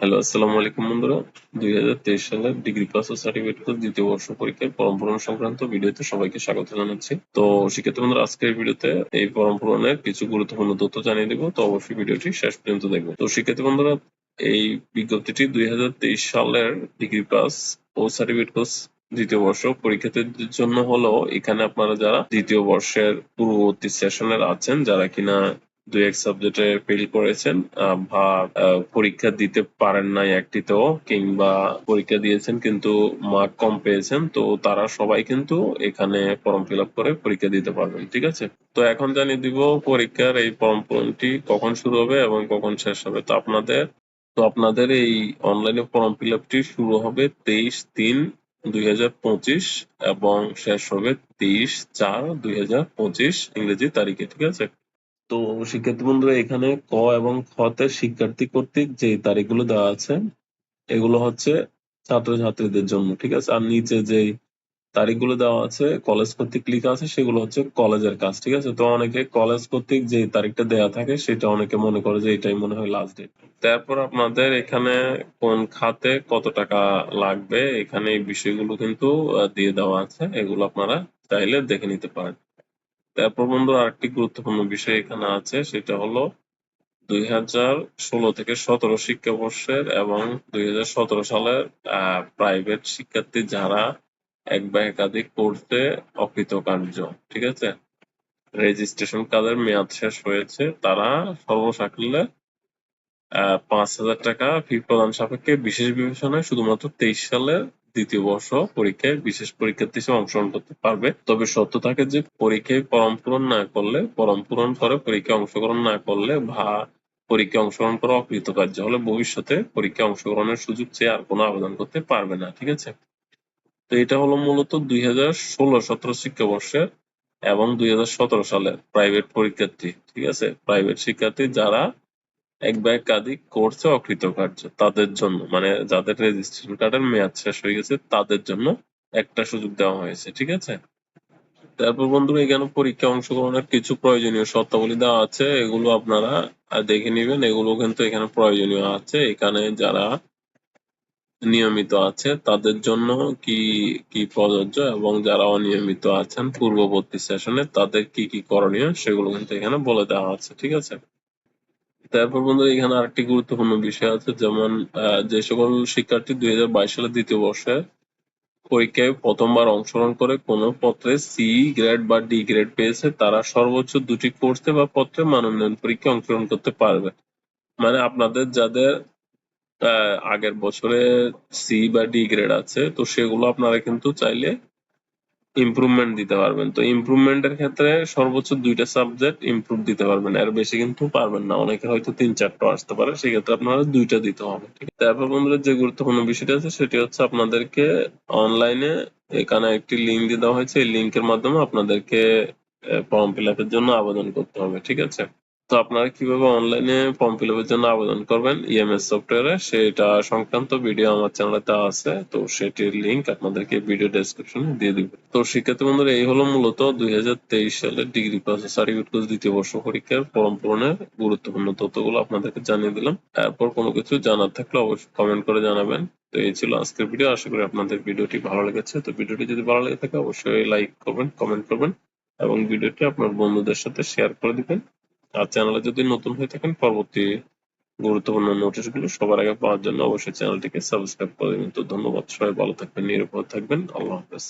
Hello, আসসালামু আলাইকুম বন্ধুরা। দুই হাজার তেইশ সালের ডিগ্রি পাস ও সার্টিফিকেট কোর্স দ্বিতীয় বর্ষ পরীক্ষার ফর্ম পূরণ সংক্রান্ত ভিডিওতে সবাইকে স্বাগত জানাচ্ছি। তো শিক্ষার্থী বন্ধুরা, আজকের ভিডিওতে এই ফর্ম পূরণের কিছু গুরুত্বপূর্ণ তথ্য জানিয়ে দেবো। তো অবশ্যই ভিডিওটি শেষ পর্যন্ত দেখবেন। তো শিক্ষার্থী বন্ধুরা, এই বিজ্ঞপ্তিটি দুই হাজার তেইশ সালের ডিগ্রি পাস ও সার্টিফিকেট কোর্স দ্বিতীয় বর্ষ পরীক্ষার্থীদের জন্য হলো। এখানে আপনারা যারা দ্বিতীয় বর্ষের পূর্ববর্তী সেশনের আছেন, যারা কিনা দুই এক সাবজেক্টে ফেল করেছেন বা পরীক্ষা দিতে পারেন নাই একটিতেও, কিংবা পরীক্ষা দিয়েছেন কিন্তু মার্ক কম পেয়েছেন, তো তারা সবাই কিন্তু এখানে ফর্ম ফিল আপ করে পরীক্ষা দিতে পারবেন, ঠিক আছে? তো এখন জানিয়ে দিব পরীক্ষার এই ফর্ম পূরণটি কখন শুরু হবে এবং কখন শেষ হবে। তো আপনাদের তো আপনাদের এই অনলাইনে ফর্ম ফিল শুরু হবে তেইশ তিন দুই এবং শেষ হবে তেইশ চার দুই ইংরেজি তারিখে, ঠিক আছে? তো শিক্ষার্থী বন্ধুরা, এখানে ক এবং খতে শিক্ষার্থী কর্তৃক যে তারিখগুলো দেওয়া আছে, এগুলো হচ্ছে ছাত্রছাত্রীদের জন্য, ঠিক আছে? আর নিচে যে তারিখগুলো দেওয়া আছে, কলেজ কর্তৃক লেখা আছে, সেগুলো হচ্ছে কলেজের কাজ, ঠিক আছে? তো অনেকে কলেজ কর্তৃক যে তারিখটা দেওয়া থাকে, সেটা অনেকে মনে করে যে এটাই মনে হয় লাস্ট ডেট তারপর আপনাদের এখানে কোন খাতে কত টাকা লাগবে? এখানে এই বিষয়গুলো কিন্তু দিয়ে দেওয়া আছে, এগুলো আপনারা চাইলে দেখে নিতে পারেন। তারপর বন্ধু আরেকটি গুরুত্বপূর্ণ বিষয় এখানে আছে, সেটা হলো দুই হাজার ষোলো থেকে সতেরো শিক্ষাবর্ষের এবং দুই হাজার সতেরো সালের প্রাইভেট শিক্ষার্থী যারা এক বা একাধিক কোর্সে অকৃতকার্য, ঠিক আছে? রেজিস্ট্রেশন কার্ডের মেয়াদ শেষ হয়েছে, তারা সর্বসাকুল্যে পাঁচ হাজার টাকা ফি প্রদান সাপেক্ষে বিশেষ বিবেচনায় শুধুমাত্র তেইশ সালের দ্বিতীয় বর্ষ পরীক্ষায় বিশেষ পরীক্ষার্থী হিসেবে অংশগ্রহণ করতে পারবে। তবে সত্য থাকে যে পরীক্ষায় ফর্ম পূরণ না করলে, ফর্ম পূরণ করে পরীক্ষায় অংশগ্রহণ না করলে বা পরীক্ষায় অংশগ্রহণ করা অকৃতকার্য। হলে ভবিষ্যতে পরীক্ষায় অংশগ্রহণের সুযোগ চেয়ে আর কোনো আবেদন করতে পারবে না, ঠিক আছে? তো এটা হলো মূলত দুই হাজার ষোলো সতেরো শিক্ষাবর্ষের এবং দুই হাজার সতেরো সালের প্রাইভেট পরীক্ষার্থী, ঠিক আছে? প্রাইভেট শিক্ষার্থী যারা এক বা একাধিক কোর্সে অকৃতকার্য তাদের জন্য। মানে যাদের রেজিস্ট্রেশন কার্ডের মেয়াদ শেষ হয়ে গেছে, তাদের জন্য একটা সুযোগ দেওয়া হয়েছে, ঠিক আছে? তারপর বন্ধু এখানে পরীক্ষা অংশগ্রহণের কিছু প্রয়োজনীয় শর্তাবলী দেওয়া আছে, এগুলো আপনারা দেখে নিবেন। এগুলো কিন্তু এখানে প্রয়োজনীয় আছে। এখানে যারা নিয়মিত আছে, তাদের জন্য কি কি প্রযোজ্য এবং যারা অনিয়মিত আছেন, পূর্ববর্তী সেশনে তাদের কি কি করণীয়, সেগুলো কিন্তু এখানে বলে দেওয়া আছে, ঠিক আছে? তারপর বন্ধু, এখানে আরেকটি গুরুত্বপূর্ণ বিষয় আছে, যেমন যে সকল শিক্ষার্থী দুই হাজার বাইশ সালের দ্বিতীয় বর্ষে পরীক্ষায় প্রথমবার অংশগ্রহণ করে কোনো পত্রে সি গ্রেড বা ডি গ্রেড পেয়েছে, তারা সর্বোচ্চ দুটি কোর্সে বা পত্রে মানোন্নয়ন পরীক্ষায় অংশগ্রহণ করতে পারবে। মানে আপনাদের যাদের আগের বছরে সি বা ডি গ্রেড আছে, তো সেগুলো আপনারা কিন্তু চাইলে ইমপ্রুভমেন্ট দিতে পারবেন। তো ইমপ্রুভমেন্টের ক্ষেত্রে সর্বোচ্চ দুইটা সাবজেক্ট ইমপ্রুভ দিতে পারবেন। এর বেশি কিন্তু পারবেন না। অনেকে হয়তো তিন চারটা আসতে পারে। সেক্ষেত্রে আপনারা দুইটা দিতে হবে। তারপর বন্ধুরা, যে গুরুত্বপূর্ণ বিষয়টা আছে, সেটি হচ্ছে আপনাদেরকে অনলাইনে এখানে একটি লিঙ্ক দিয়ে দেওয়া হয়েছে। এই লিঙ্কের মাধ্যমে আপনাদেরকে ফর্ম ফিল আপের জন্য আবেদন করতে হবে। ঠিক আছে? তো আপনারা কীভাবে অনলাইনে ফর্ম ফিল আপের জন্য আবেদন করবেন? ইএমএস সফটওয়্যারে সেটা সংক্রান্ত ভিডিও আমার চ্যানেলে দেওয়া আছে, তো সেটির লিংক আপনাদেরকে ভিডিও ডেসক্রিপশনে দিয়ে দিব। তো শিক্ষার্থী বন্ধুরা, এই হলো মূলত দুই হাজার তেইশ সালের ডিগ্রি পাস সার্টিফিকেট কোর্স দ্বিতীয় বর্ষ পরীক্ষার ফর্ম পূরণের গুরুত্বপূর্ণ তথ্যগুলো আপনাদেরকে জানিয়ে দিলাম। তারপর কোনো কিছু জানার থাকলে অবশ্যই কমেন্ট করে জানাবেন। তো এই ছিল আজকের ভিডিও আশা করি আপনাদের ভিডিওটি ভালো লেগেছে। তো ভিডিওটি যদি ভালো লেগে থাকে, অবশ্যই লাইক করবেন কমেন্ট করবেন এবং ভিডিওটি আপনার বন্ধুদের সাথে শেয়ার করে দিবেন। আর চ্যানেলে যদি নতুন হয়ে থাকেন, পরবর্তী গুরুত্বপূর্ণ নোটিশগুলো সবার আগে পাওয়ার জন্য অবশ্যই চ্যানেলটিকে সাবস্ক্রাইব করে দিন তো ধন্যবাদ, সবাই ভালো থাকবেন, নিরাপদ থাকবেন। আল্লাহ হাফেজ।